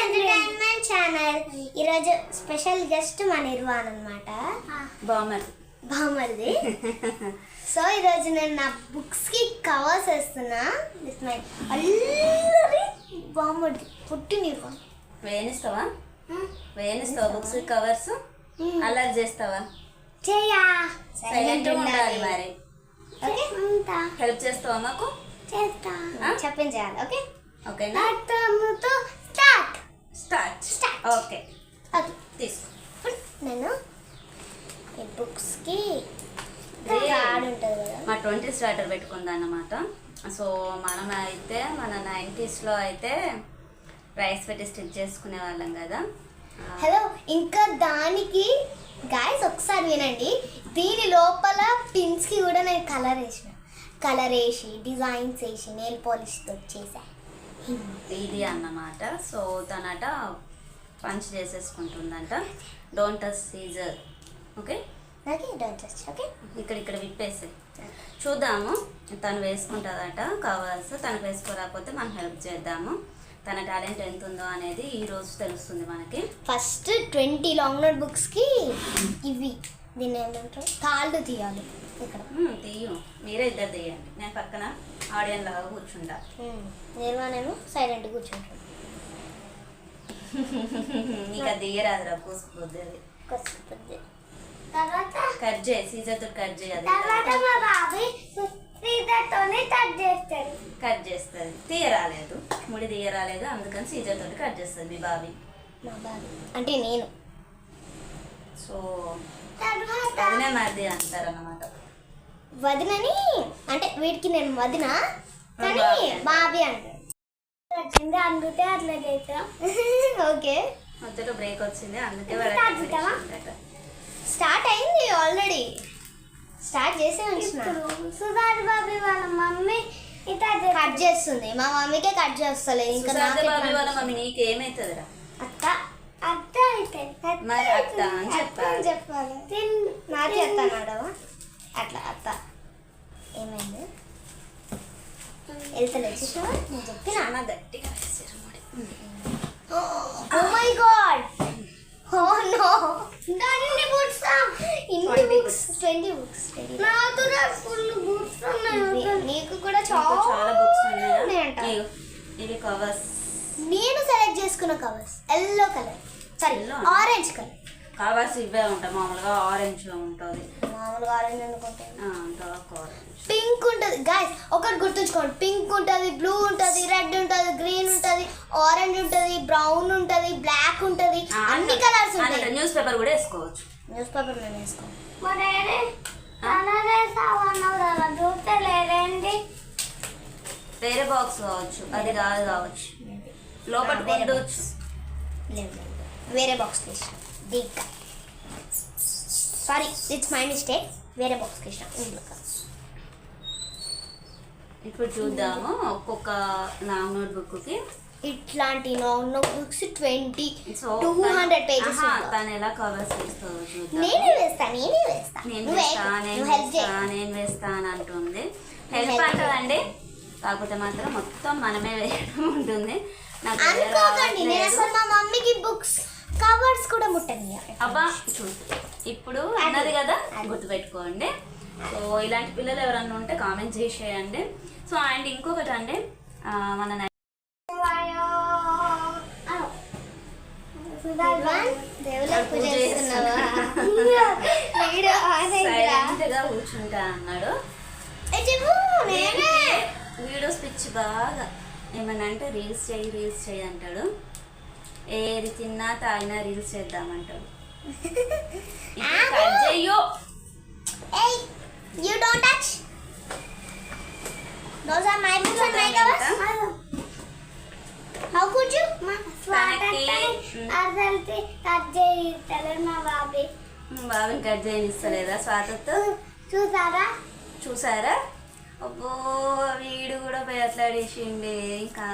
Entertainment channel ఈరోజు special guest మా నిర్వాణ్ అనమాట బామర్. బామర్ది. సో ఈరోజు నేను నా బుక్స్కి కవర్స్ వేస్తున్నా. విత్ మై అల్లరి బామర్ది. పుట్టి నిర్వాణ్. వేయనిస్తావా? వేయనిస్తావా బుక్స్ కవర్స్ అల్లరి చేస్తావా? చేయా సైలెంట్ ఉండాలి మరి. ఓకే ఉంటా హెల్ప్ చేస్తావా మాకు? చేస్తా? చెప్పించాలి ఓకే? ఓకేనా? అర్థముతో start. Start. Start. Okay. Okay తీసుకో. నేను ఈ బుక్స్కి మా ట్వంటీ స్టార్టర్ పెట్టుకుందా అన్నమాట సో మనం అయితే మన నైంటీస్లో అయితే రైస్ పెట్టి స్టిచ్ చేసుకునే వాళ్ళం కదా. హలో ఇంకా దానికి గాయస్ ఒకసారి వినండి. దీని లోపల పిన్స్కి కూడా నేను కలర్ వేసిన. కలర్ వేసి డిజైన్స్ వేసి నెయిల్ పాలిష్తో చేసా. ఇది అన్నమాట. సో తనట punch చేసేసుకుంటుందంట. Don't touch scissor okay okay ఇక్కడ ఇక్కడ విప్పేసి. చూద్దాము. తను వేసుకుంటుందట కావాల్సి తనకు వేసుకోలేకపోతే మనం హెల్ప్ చేద్దాము. తన టాలెంట్ ఎంత ఉందో అనేది ఈ రోజు తెలుస్తుంది మనకి. ఫస్ట్ ట్వంటీ లాంగ్ నోట్ బుక్స్కి ఇవి. దీన్ని ఏమంటారు? తాళ్ళు తీయాలి. ఇక్కడ. తీయు మీరే ఇద్దరు తీయండి నేను పక్కన ఆడియన్ లాగా కూర్చుంటా. నిర్మాణేమో సైలెంట్ కూర్చుంటాడు నీకు అది తీయరాదురా పూసుకుపోద్ది అది. తర్వాత? కట్ చేయి సీజర్తో కట్ చేయి అది తర్వాత మా బాబాయ్ సీతతోనే టచ్ చేస్తాడు. కట్ చేస్తుంది తీయరాలేదు ముడి తీయరాలేదు అందుకని సీజర్ తోటి కట్ చేస్తుంది మీ బాబీ. మా అంటే నేను. సో అదినే మరిది అంటారన్నమాట. వదినని? అంటే వీడికి నేను వదిన? కానీ బాబీ. అంటాడు అందుకే అట్లా చేస్తాం ఓకే. మధ్యలో బ్రేక్ వచ్చింది అందుకే. స్టార్ట్ అయింది ఆల్రెడీ స్టార్ట్ చేసే ఉంచిన సుధార్ బాబీ వాళ్ళ మమ్మీ కట్ చేస్తుంది. మా మమ్మీకే కట్ చేస్తలేదు ఇంకా నాకే వాళ్ళ మమ్మీ నీకేమైతుందిరా? అత్త. అత్త అయితే. మరి అత్త అని చెప్పాలి. చెప్పాలి. నాకే అత్త అన్నాడవా? అట్లా అత్త ఏమైంది? వెళ్తలేదు చూసావా? నేను చెప్పిన చాలా గట్టిగా వేసారు ముడి oh my god oh no దాన్ని బుక్స్ ఇన్ని 20 books twenty books full books నీకు కూడా చాలా బుక్స్ ఉన్నాయా? ఇవి కవర్స్ నేను సెలెక్ట్ చేసుకున్న covers yellow colour sorry? Orange colour covers ఇవే ఉంటాయి మామూలుగా ఆరెంజ్ ఉంటుంది. మామూలుగా ఆరెంజ్ ఆరెంజ్ పింక్ ఉంటుంది. గాయస్ ఒకటి గుర్తుంచుకోండి. పింక్ ఉంటుంది బ్లూ ఉంటుంది రెడ్ ఉంటుంది గ్రీన్ ఉంటుంది ఆరెంజ్ ఉంటుంది బ్రౌన్ ఉంటుంది బ్లాక్ ఉంటుంది. అన్ని కలర్స్ ఉంటాయి. న్యూస్ పేపర్ కూడా వేసుకోవచ్చు. న్యూస్ పేపర్ మేము వేసుకోం వేరే బాక్స్ కావచ్చు. అది కాదు కావచ్చు. లోపల వేరే బాక్స్ తీసిన దీకా సారీ ఇట్స్ మై మిస్టేక్ వేరే బాక్స్ తీసిన ఇందులో. ఇప్పుడు చూద్దాము ఒక్కొక్క లాంగ్ నోట్ బుక్కి. ఇట్లాంటి note books twenty two hundred pages తను ఎలా కవర్స్ చేస్తుందో చూద్దాం నేనే వేస్తా నేనే వేస్తా. నేను నువ్వే వేస్తా నేను నువ్వు హెల్ప్ వేస్తా చేయి. నేను అంటుంది. హెల్ప్ అంటదండి కాకపోతే మాత్రం మొత్తం మనమే వేయడం ఉంటుంది. నాకు వేరే అనుకోకండి నేను రావట్లేదు. అసలు మా మమ్మీకి బుక్స్ కవర్స్ కూడా అబ్బా చూడు. ఇప్పుడు అన్నది కదా గుర్తుపెట్టుకోండి. సో ఇలాంటి పిల్లలు ఎవరన్నా ఉంటే కామెంట్ చేసేయండి. సో అండ్ ఇంకొకటి అండి మన కూర్చుంటా అన్నాడు. వీడియోస్ పిచ్చి బాగా. ఏమన్నా అంటే రీల్స్ చేయి రీల్స్ చేయి అంటాడు. ఏది తిన్నా తాగినా రీల్స్ చేద్దామంటాడు. కట్ చెయ్యు. Hey, you don't touch. Those are my books and my covers. How could you? బాబుని కట్ చేయనిస్తలేదా స్వాతతో చూసారా? చూసారా? అబ్బో వీడు కూడా పోయి అట్లాడేసిండే ఇంకా.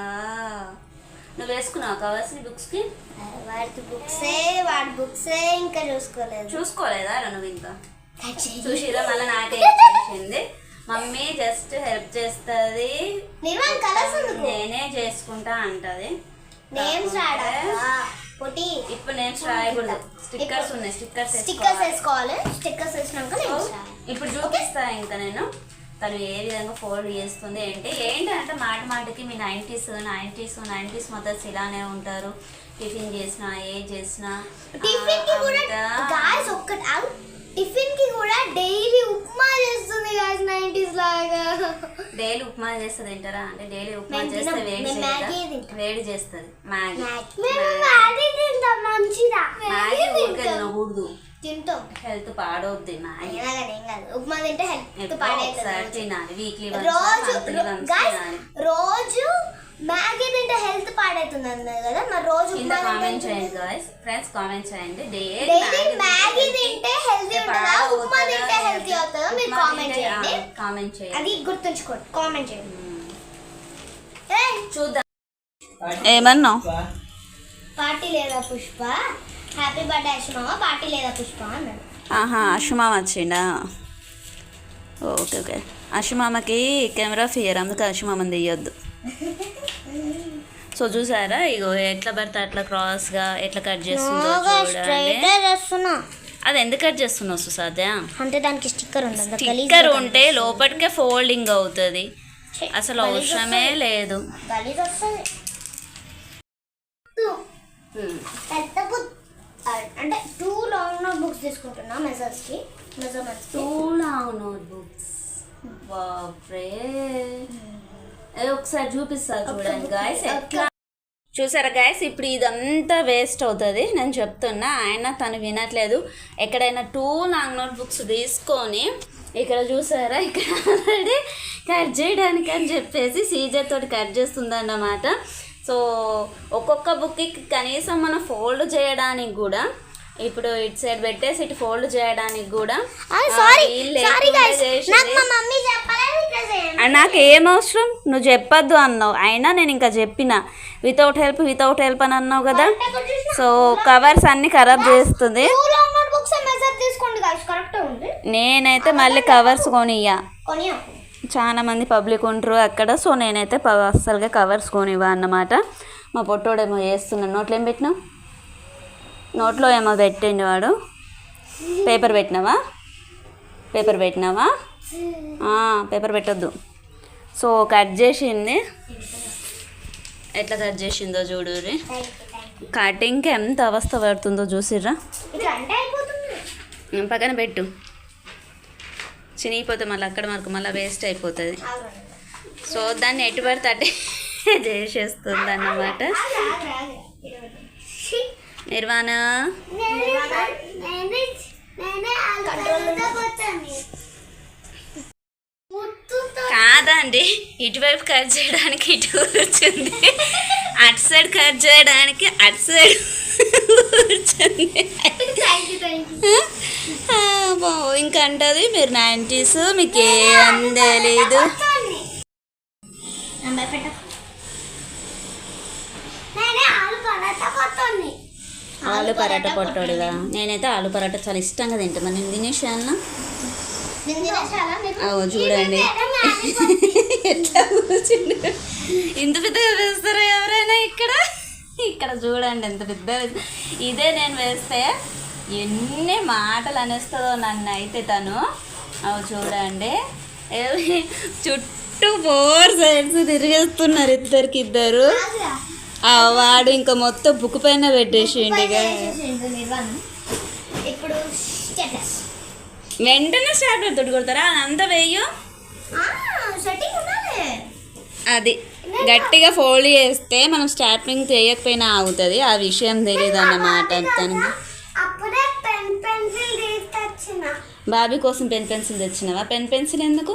నువ్వు వేసుకున్నావు కావాల్సిన బుక్స్కి? వాడి బుక్సే వాడి బుక్సే ఇంకా చూసుకోలేదు. చూసుకోలేదా నువ్వు ఇంకా. చూసిరా మళ్ళీ నాకే ఇచ్చేసింది. మమ్మీ జస్ట్ హెల్ప్ చేస్తుంది. నేనే చేసుకుంటా అంటది. నేమ్స్ పొట్టి ఇప్పుడు నేమ్స్ రాయకూడదు. స్టిక్కర్స్ ఉన్నాయి స్టిక్కర్స్ స్టిక్కర్స్ వేసుకోవాలి. స్టిక్కర్స్ వేసినాక ఇప్పుడు చూపిస్తా ఇంకా నేను. తను ఏ విధంగా ఫోల్డ్ చేస్తుంది ఏంటి ఏంటంటే మాట మాటకి మీ నైంటీస్ నైంటీస్ నైంటీస్ మొదలు ఇలానే ఉంటారు. టిఫిన్ చేసినా ఏ చేసినా టిఫిన్కి కూడా గాయస్ ఒక్కటి ఆగు. టిఫిన్కి కూడా డైలీ ఉప్మా చేస్తుంది గాయస్ నైన్టీస్ లాగా. డైలీ ఉప్మా చేస్తుంది తింటారా? అంటే డైలీ ఉప్మా చేస్తే. వేడి. వేడి చేస్తుంది. మ్యాగీ. మ్యాగీ. తింటాం మంచిదా మ్యాగీ ఊరికే తినకూడదు. తింటాం. హెల్త్ పాడవుద్ది కాదు. ఉప్మా తింటే హెల్త్ పాడైతుంది ఒకసారి తినాలి వీక్లీ రోజు మ్యాగీ తింటే హెల్త్ పాడైతుంది అన్నారు కదా మరి రోజు ఉప్మా కామెంట్ చేయండి గాయస్ ఫ్రెండ్స్ కామెంట్ చేయండి. డైలీ మ్యాగీ తింటే హెల్తీ ఉంటుందా ఉప్మా తింటే హెల్తీ అవుతుందా? మీరు కామెంట్ చేయండి. కామెంట్ చేయండి. అది గుర్తుంచుకోండి. కామెంట్ చేయండి. ఏయ్, చూద్దాం. ఏమన్నావు? పార్టీ లేదా పుష్ప? హ్యాపీ బర్త్డే అశ్మామ పార్టీ లేదా పుష్ప అన్నాడు ఆహా అశుమామ వచ్చిండా ఓకే ఓకే అశుమామకి కెమెరా ఫియర్ అందుకే అశుమామని తీయొద్దు సో చూసారా? ఇగో ఎట్లా పడితే అట్లా క్రాస్గా ఎట్లా కట్ చేస్తుందో చూడండి అది ఎందుకు కట్ చేస్తున్నావు సుసాధ్య? అంటే దానికి స్టిక్కర్ ఉంది స్టిక్కర్ ఉంటే లోపలికే ఫోల్డింగ్ అవుతుంది. అసలు అవసరమే లేదు గలీజ్ వస్తుంది పెద్ద బుక్ అంటే టూ లాంగ్ నోట్ బుక్స్ తీసుకుంటున్నా మెజర్స్కి. మెజర్మెంట్స్ టూ లాంగ్ నోట్బుక్స్ బాప్రే. ఏ ఒకసారి చూపిస్తా చూడండి గాయస్ ఎట్లా? చూసారా గాయస్ ఇప్పుడు ఇదంతా వేస్ట్ అవుతుంది. నేను చెప్తున్నా ఆయన తను వినట్లేదు. ఎక్కడైనా టూ లాంగ్ నోట్ బుక్స్ తీసుకొని ఇక్కడ చూసారా? ఇక్కడ ఆల్రెడీ కట్ చేయడానికి అని చెప్పేసి సీజర్ తోటి కట్ చేస్తుందన్నమాట. సో ఒక్కొక్క బుక్కి కనీసం మనం ఫోల్డ్ చేయడానికి కూడా ఇప్పుడు ఇటు సైడ్ పెట్టేసి ఇటు ఫోల్డ్ చేయడానికి కూడా. నాకు ఏం అవసరం? నువ్వు చెప్పొద్దు అన్నావు. అయినా నేను ఇంకా చెప్పిన. వితౌట్ హెల్ప్ వితౌట్ హెల్ప్ అని అన్నావు కదా. సో కవర్స్ అన్ని ఖరాబ్ చేస్తుంది. నేనైతే మళ్ళీ కవర్స్ కొనియ్యా. కొని చాలా మంది పబ్లిక్ ఉంటారు అక్కడ. సో నేనైతే అస్సలుగా కవర్స్ కొనివ్వా అన్నమాట. మా పొట్టోడేమో చేస్తున్నాడు. నోట్లో ఏం పెట్టినావు? నోట్లో ఏమో పెట్టిండు వాడు. పేపర్ పెట్టినావా? పేపర్ పెట్టినావా? పేపర్ పెట్టొద్దు. సో కట్ చేసింది. ఎట్లా కట్ చేసిందో చూడు కటింగ్కి ఎంత అవస్థ పడుతుందో చూసిర్రా. పక్కన పెట్టు. చినిగిపోతే మళ్ళీ అక్కడ మనకు మళ్ళీ వేస్ట్ అయిపోతుంది. సో దాన్ని ఎటు పడితే అట్టే చేసేస్తుంది అన్నమాట. నిర్వాణ. కాదండి ఇటువైపు కట్ చేయడానికి ఇటు కూర్చుంది అటు సైడ్ కట్ చేయడానికి అటు సైడ్ కూర్చుంది ఇంకా అంటది మీరు నైంటీస్ మీకు ఏం తెలీదు. ఆలు పరాటా పొట్టోడుగా నేనైతే ఆలు పరాటా చాలా ఇష్టంగా తింటాను నేను తినేసాను? అవు చూడండి. ఎట్లా కూర్చుండు? ఇంత పెద్దగా వేస్తారా ఎవరైనా ఇక్కడ? ఇక్కడ చూడండి ఎంత పెద్ద ఇదే నేను వేస్తే ఎన్ని మాటలు అనేస్తుందో నన్ను అయితే తను. అవి చూడండి. చుట్టూ ఫోర్ సైడ్స్ తిరిగేస్తున్నారు ఇద్దరికి ఇద్దరు వాడు ఇంకా మొత్తం బుక్ పైన పెట్టేసిండు ఇప్పుడు వెంటనే స్టార్ట్ తోటి కొడతారా? అంతా వేయు అది. గట్టిగా ఫోల్డ్ చేస్తే మనం స్టార్టింగ్ చేయకపోయినా ఆగుతుంది ఆ విషయం తెలియదు అన్నమాట తనకి బాబీ కోసం పెన్ పెన్సిల్ తెచ్చినావా? పెన్ పెన్సిల్ ఎందుకు?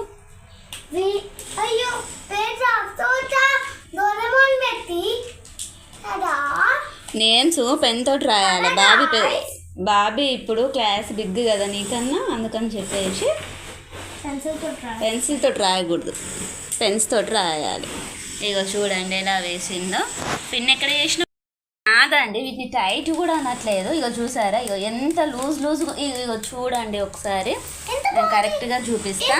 అయ్యో పేరు తోట డోరేమోన్ పెట్టి కదా నేమ్స్ పెన్ తోటి రాయాలి బాబీ బాబీ ఇప్పుడు క్లాస్ బిగ్ కదా నీకన్నా అందుకని చెప్పేసి పెన్సిల్ తోట పెన్సిల్ తోటి రాయకూడదు పెన్స్ తోటి రాయాలి ఇగో చూడండి ఎలా వేసిందో. పిన్ ఎక్కడ చేసిన కాదండి వీటిని టైట్ కూడా అనట్లేదు. ఇగో చూసారా? ఇగో ఎంత లూజ్ లూజ్ ఇగో చూడండి ఒకసారి. నేను కరెక్ట్గా చూపిస్తా.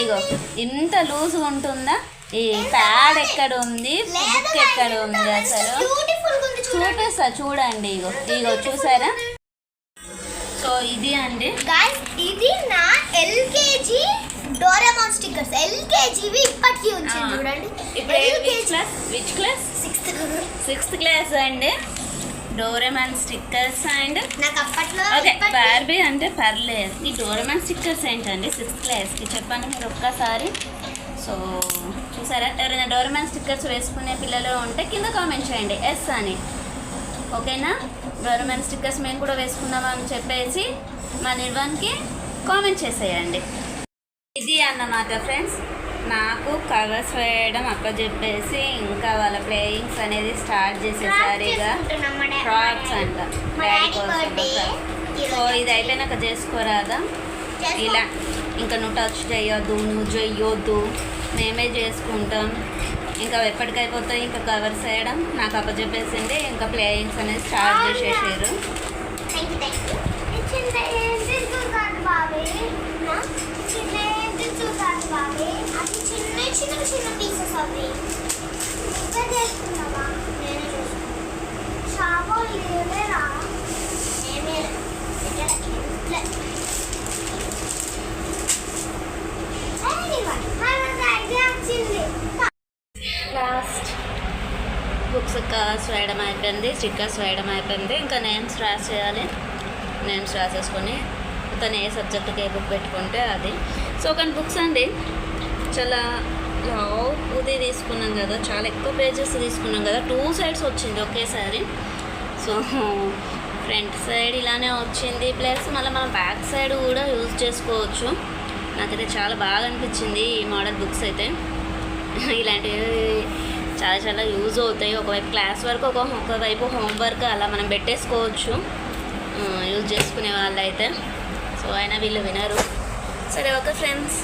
ఇగో ఇంత లూజ్గా ఉంటుందా? ఈ ప్యాడ్ ఎక్కడ ఉంది? బుక్ ఎక్కడ ఉంది అసలు? చూపిస్తా చూడండి ఇగో ఇగో చూసారా? సో ఇది అండి. గాయ్స్ ఇది నా ఎల్కేజీ డోరేమాన్ స్టిక్కర్స్. ఎల్కేజీవి ఇప్పటికీ ఉంచింది చూడండి. ఇప్పుడు which class which class sixth sixth class అండి. డోరెమాన్ స్టిక్కర్స్ అండ్ నాకు అప్పట్లో ఓకే బార్బీ అంటే పర్లేదు. ఈ డోరెమాన్ స్టిక్కర్స్ ఏంటండి? సిక్స్త్ క్లాస్కి చెప్పండి మీరు ఒక్కసారి. సో చూసారా? ఎవరైనా డోరెమాన్ స్టిక్కర్స్ వేసుకునే పిల్లలు ఉంటే కింద కామెంట్ చేయండి. ఎస్ అని. ఓకేనా? డోరెమాన్ స్టిక్కర్స్ మేము కూడా వేసుకున్నామని చెప్పేసి మా నిర్వాణ్కి కామెంట్ చేసేయండి. ఇది అన్నమాట ఫ్రెండ్స్. నాకు కవర్స్ వేయడం అప్పచెప్పేసి ఇంకా వాళ్ళ ప్లేయింగ్స్ అనేది స్టార్ట్ చేసేసారు ఇక. ఫ్రాక్స్ అంట. సో ఇది అయిపోయినాక చేసుకోరాదా? చేసుకో. ఇలా. ఇంకా నువ్వు టచ్ చేయొద్దు నువ్వు చెయ్యొద్దు మేమే చేసుకుంటాం. ఇంకా ఎప్పటికైపోతాయి ఇంకా కవర్స్ వేయడం. నాకు అప్పచెప్పేసింది ఇంకా ప్లేయింగ్స్ అనేది స్టార్ట్ చేసేసారు. థ్యాంక్ బుక్స్ వేయడం అయిపోయింది. స్టిక్కర్స్ వేయడం అయిపోయింది. ఇంకా నేమ్స్ రాసేయాలి. నేమ్స్ రాసేసుకొని తను ఏ సబ్జెక్ట్కి ఏ బుక్ పెట్టుకుంటే అది. సో కానీ బుక్స్ అండి చాలా లావుది తీసుకున్నాం కదా. చాలా ఎక్కువ పేజెస్ తీసుకున్నాం కదా. టూ సైడ్స్ వచ్చింది ఒకేసారి. సో ఫ్రంట్ సైడ్ ఇలానే వచ్చింది. ప్లస్ మళ్ళీ మనం బ్యాక్ సైడ్ కూడా యూజ్ చేసుకోవచ్చు. నాకైతే చాలా బాగా అనిపించింది ఈ మోడల్ బుక్స్ అయితే. ఇలాంటివి చాలా చాలా యూజ్ అవుతాయి. ఒకవైపు క్లాస్ వర్క్ ఒక ఒకవైపు హోంవర్క్ అలా మనం పెట్టేసుకోవచ్చు. యూజ్ చేసుకునే వాళ్ళు అయితే సో అయినా వీళ్ళు వినరు. సరే ఓకే ఫ్రెండ్స్.